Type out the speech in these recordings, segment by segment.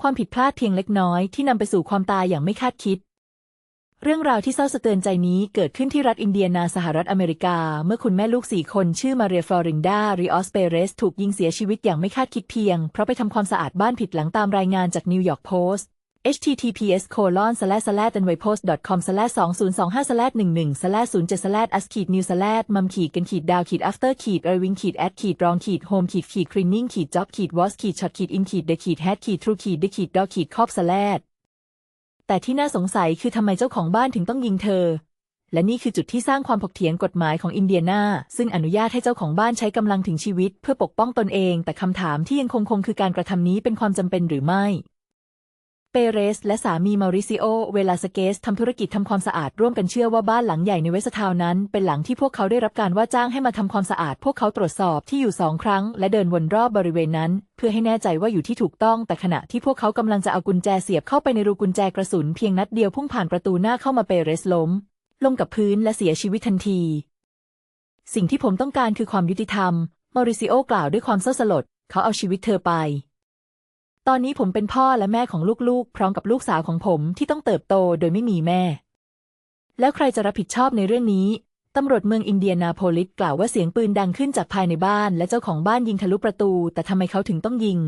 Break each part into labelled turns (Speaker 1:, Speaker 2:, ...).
Speaker 1: ความผิดพลาดเพียงเล็กน้อยที่นำไปสู่ความตายอย่างไม่คาดคิด เรื่องราวที่เศร้าสะเตือนใจนี้เกิดขึ้นที่รัฐอินเดียนาสหรัฐอเมริกา เมื่อคุณแม่ลูกสี่คนชื่อมาเรียฟลอรินดาริออสเปเรส ถูกยิงเสียชีวิตอย่างไม่คาดคิดเพียง เพราะไปทำความสะอาดบ้านผิดหลังตามรายงานจากนิวยอร์กโพสต์ https colon slash slash n w p o s t com slash 2025 slash 11 slash 07 slash as ขีด new slash มัมขีดกันขีดดาวขีด after ขีด irving ขีด at ขีดรองขีด home ขีดขีด cleaning ขีด job ขีด was ขีด shot ขีด in ขีด the ขีด head ขีด true ขีด the ขีด dog ขีด cop slash แต่ที่น่าสงสัยคือทำไมเจ้าของบ้านถึงต้องยิงเธอ และนี่คือจุดที่สร้างความถกเถียงกฎหมายของอินเดียนา ซึ่งอนุญาตให้เจ้าของบ้านใช้กำลังถึงชีวิต เพื่อปกป้องตนเอง แต่คำถามที่ยังคงคงคือการกระทำนี้เป็นความจำเป็นหรือไม่ เปเรส และสามีมาริซิโอ เวลาสเกสทำธุรกิจทำความสะอาดร่วมกันเชื่อว่าบ้านหลังใหญ่ในเวสต์ทาวน์นั้น เป็นหลังที่พวกเขาได้รับการว่าจ้างให้มาทำความสะอาด พวกเขาตรวจสอบที่อยู่สองครั้ง และเดินวนรอบบริเวณนั้น เพื่อให้แน่ใจว่าอยู่ที่ถูกต้อง แต่ขณะที่พวกเขากำลังจะเอากุญแจเสียบเข้าไปในรูกุญแจกระสุนเพียงนัดเดียวพุ่งผ่านประตูหน้าเข้ามาเปเรสล้ม ลงกับพื้นและเสียชีวิตทันที สิ่งที่ผมต้องการคือความยุติธรรมมาริซิโอกล่าวด้วยความเศร้าสลด เขาเอาชีวิตเธอไป ตอนนี้ผมเป็นพ่อและแม่ของลูกๆ พร้อมกับลูกสาวของผมที่ต้องเติบโตโดยไม่มีแม่ แล้วใครจะรับผิดชอบในเรื่องนี้ ตำรวจเมืองอินเดียนาโพลิสกล่าวว่าเสียงปืนดังขึ้นจากภายในบ้าน และเจ้าของบ้านยิงทะลุประตู แต่ทำไมเขาถึงต้องยิง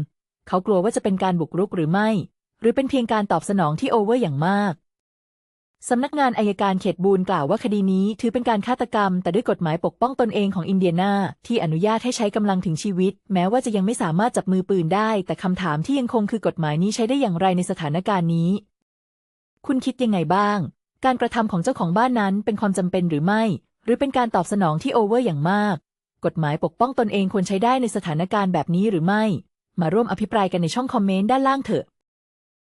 Speaker 1: เขากลัวว่าจะเป็นการบุกรุกหรือไม่ หรือเป็นเพียงการตอบสนองที่โอเวอร์อย่างมาก สำนักงานอายการเขตบูนกล่าวว่าคดีนี้ถือเป็นการฆาตกรรม แต่ด้วยกฎหมายปกป้องตนเองของอินเดียนาที่อนุญาตให้ใช้กำลังถึงชีวิต แม้ว่าจะยังไม่สามารถจับมือปืนได้ แต่คำถามที่ยังคงคือกฎหมายนี้ใช้ได้อย่างไรในสถานการณ์นี้ คุณคิดยังไงบ้าง การกระทำของเจ้าของบ้านนั้นเป็นความจำเป็นหรือไม่ หรือเป็นการตอบสนองที่โอเวอร์อย่างมาก กฎหมายปกป้องตนเองควรใช้ได้ในสถานการณ์แบบนี้หรือไม่ มาร่วมอภิปรายกันในช่องคอมเมนต์ด้านล่างเถอะ